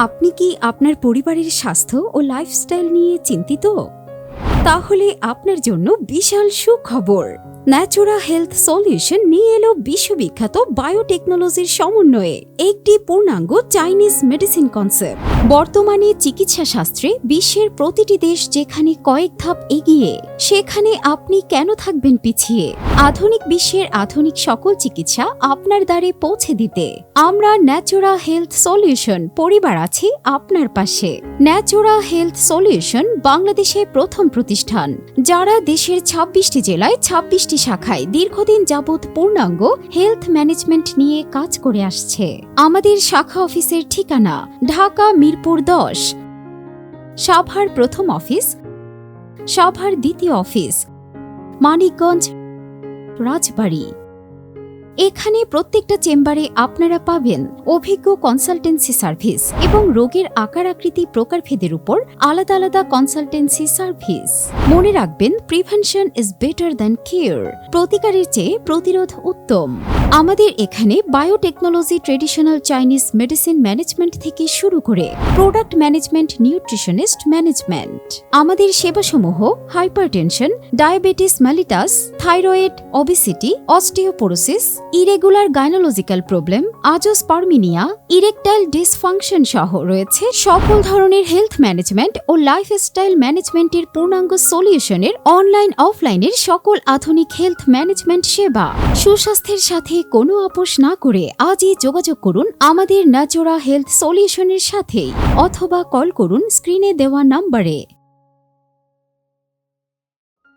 আপনি কি আপনার পরিবারের স্বাস্থ্য ও লাইফস্টাইল নিয়ে চিন্তিত? তাহলে আপনার জন্য বিশাল সুখবর। ন্যাচুরা হেলথ সলিউশন নিয়ে এলো বিশ্ববিখ্যাত বায়োটেকনোলজির সমন্বয়ে একটি পূর্ণাঙ্গ চাইনিজ মেডিসিন কনসেপ্ট বর্তমানে চিকিৎসা শাস্ত্রে বিশ্বের প্রতিটি দেশ যেখানে কয়েক ধাপ এগিয়ে, সেখানে আপনি কেন থাকবেন পিছিয়ে? আধুনিক বিশ্বের আধুনিক সকল চিকিৎসা আপনার দ্বারে পৌঁছে দিতে। আমরা ন্যাচুরা হেলথ সলিউশন পরিবার আছি আপনার পাশে। ন্যাচুরা হেলথ সলিউশন বাংলাদেশের প্রথম প্রতিষ্ঠান, যারা দেশের ছাব্বিশটি জেলায় ছাব্বিশটি শাখায় দীর্ঘদিন যাবৎ পূর্ণাঙ্গ হেলথ ম্যানেজমেন্ট নিয়ে কাজ করে আসছে। আমাদের শাখা অফিসের ঠিকানা ঢাকা মিরপুর দশ। সাভার প্রথম অফিস, সাভার দ্বিতীয় অফিস, মানিকগঞ্জ, রাজবাড়ী। এখানে প্রত্যেকটা চেম্বারে আপনারা পাবেন অভিজ্ঞ কনসালটেন্সি সার্ভিস এবং রোগের আকার আকৃতি প্রকারভেদের উপর আলাদা আলাদা কনসালটেন্সি সার্ভিস মনে রাখবেন prevention is better than care প্রতিকারের চেয়ে প্রতিরোধ উত্তম। আমাদের এখানে biotechnology traditional Chinese medicine management থেকে শুরু করে প্রোডাক্ট ম্যানেজমেন্ট নিউট্রিশনিস্ট ম্যানেজমেন্ট আমাদের সেবাসমূহ hypertension diabetes mellitus thyroid obesity osteoporosis irregular gynaecological problem, azoospermia, erectile dysfunction সহ রয়েছে সকল ধরনের হেলথ ম্যানেজমেন্ট ও লাইফস্টাইল ম্যানেজমেন্টের পূর্ণাঙ্গ সলিউশনের অনলাইন, অফলাইনের সকল আধুনিক হেলথ ম্যানেজমেন্ট সেবা। সুস্বাস্থ্যের সাথে কোনো আপোষ না করে আজই যোগাযোগ করুন আমাদের ন্যাচুরা হেলথ সলিউশনের সাথে অথবা কল করুন স্ক্রিনে দেওয়া নম্বরে।